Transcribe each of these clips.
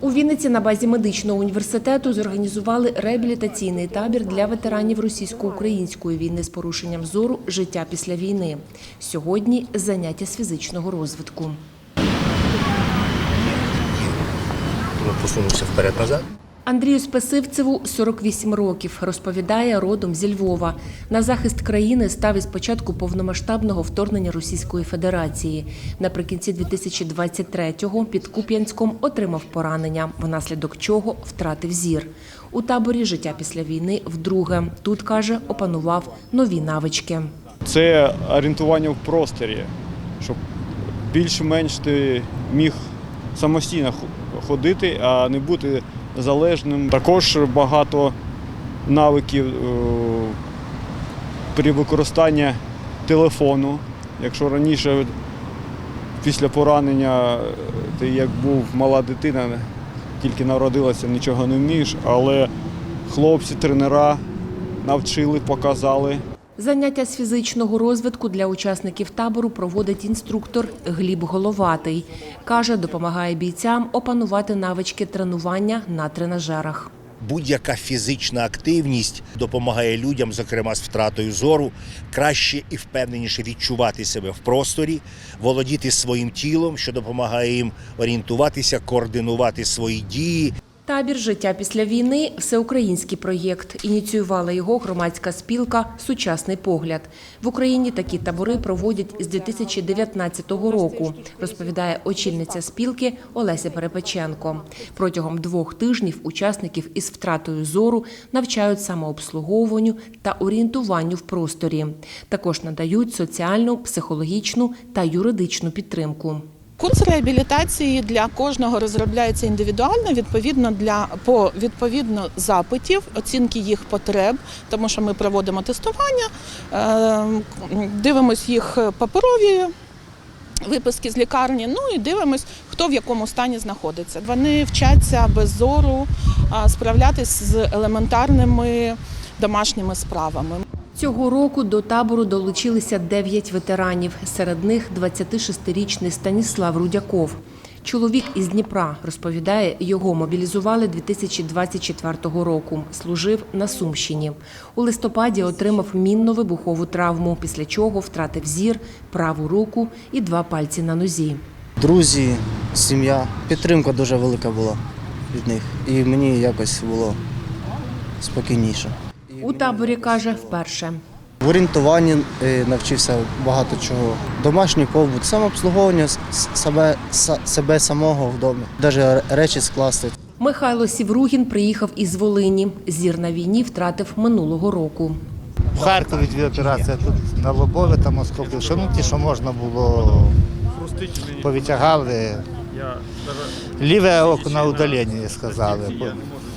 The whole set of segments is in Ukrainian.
У Вінниці на базі медичного університету зорганізували реабілітаційний табір для ветеранів російсько-української війни з порушенням зору життя після війни. Сьогодні заняття з фізичного розвитку. посунувся вперед-назад. Андрію Спасивцеву 48 років. Розповідає, родом зі Львова. На захист країни став із початку повномасштабного вторгнення Російської Федерації. Наприкінці 2023-го під Куп'янськом отримав поранення, внаслідок чого втратив зір. У таборі життя після війни вдруге. Тут, каже, опанував нові навички. Це орієнтування в просторі, щоб більш-менш ти міг самостійно ходити, а не бути залежним. Також багато навиків е, при використанні телефону. Якщо раніше після поранення е, ти як був мала дитина, тільки народилася, нічого не вмієш, але хлопці, тренера навчили, показали. Заняття з фізичного розвитку для учасників табору проводить інструктор Гліб Головатий. Каже, допомагає бійцям опанувати навички тренування на тренажерах. Будь-яка фізична активність допомагає людям, зокрема з втратою зору, краще і впевненіше відчувати себе в просторі, володіти своїм тілом, що допомагає їм орієнтуватися, координувати свої дії. Табір життя після війни всеукраїнський проєкт. Ініціювала його громадська спілка Сучасний погляд. В Україні такі табори проводять з 2019 року, розповідає очільниця спілки Олеся Перепеченко. Протягом двох тижнів учасників із втратою зору навчають самообслуговуванню та орієнтуванню в просторі. Також надають соціальну, психологічну та юридичну підтримку. Курс реабілітації для кожного розробляється індивідуально, відповідно для по відповідно запитів, оцінки їх потреб, тому що ми проводимо тестування, е, дивимось їх паперові. Виписки з лікарні, ну і дивимось, хто в якому стані знаходиться. Вони вчаться без зору справлятись з елементарними домашніми справами. Цього року до табору долучилися 9 ветеранів. Серед них 26-річний Станіслав Рудяков. Чоловік із Дніпра розповідає, його мобілізували 2024 року. Служив на Сумщині. У листопаді отримав мінно-вибухову травму, після чого втратив зір, праву руку і два пальці на нозі. друзі, сім'я. Підтримка дуже велика була від них. І мені якось було спокійніше. У таборі каже вперше. В орієнтуванні е, навчився багато чого. Домашній побут, самообслуговування себе, себе самого в домі, навіть речі скласти. Михайло Сівругін приїхав із Волині. Зір на війні втратив минулого року. В Харкові дві операції, тут на Лобові там осколки. Що ну ті, що можна було, повитягали. Ліве око на удалення сказали.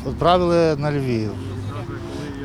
Відправили на Львів.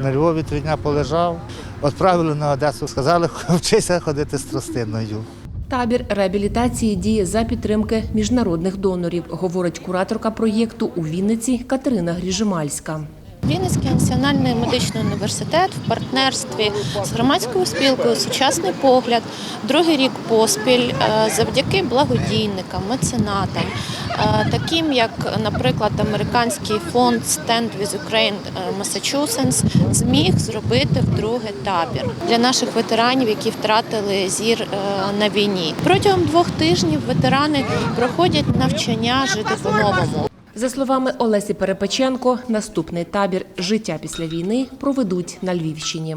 На Львові три дня полежав, відправили на Одесу, сказали, вчися ходити з тростиною. Табір реабілітації діє за підтримки міжнародних донорів, говорить кураторка проєкту у Вінниці Катерина Гріжимальська. Вінницький національний медичний університет в партнерстві з громадською спілкою Сучасний погляд другий рік поспіль е, завдяки благодійникам, меценатам, е, таким як, наприклад, американський фонд Stand with Ukraine е, Massachusetts, зміг зробити вдруге табір для наших ветеранів, які втратили зір на війні. Протягом двох тижнів ветерани проходять навчання жити по-новому. За словами Олесі Перепеченко, наступний табір життя після війни проведуть на Львівщині.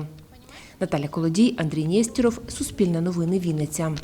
Наталя Колодій, Андрій Нєстіров, Суспільне новини Вінниця.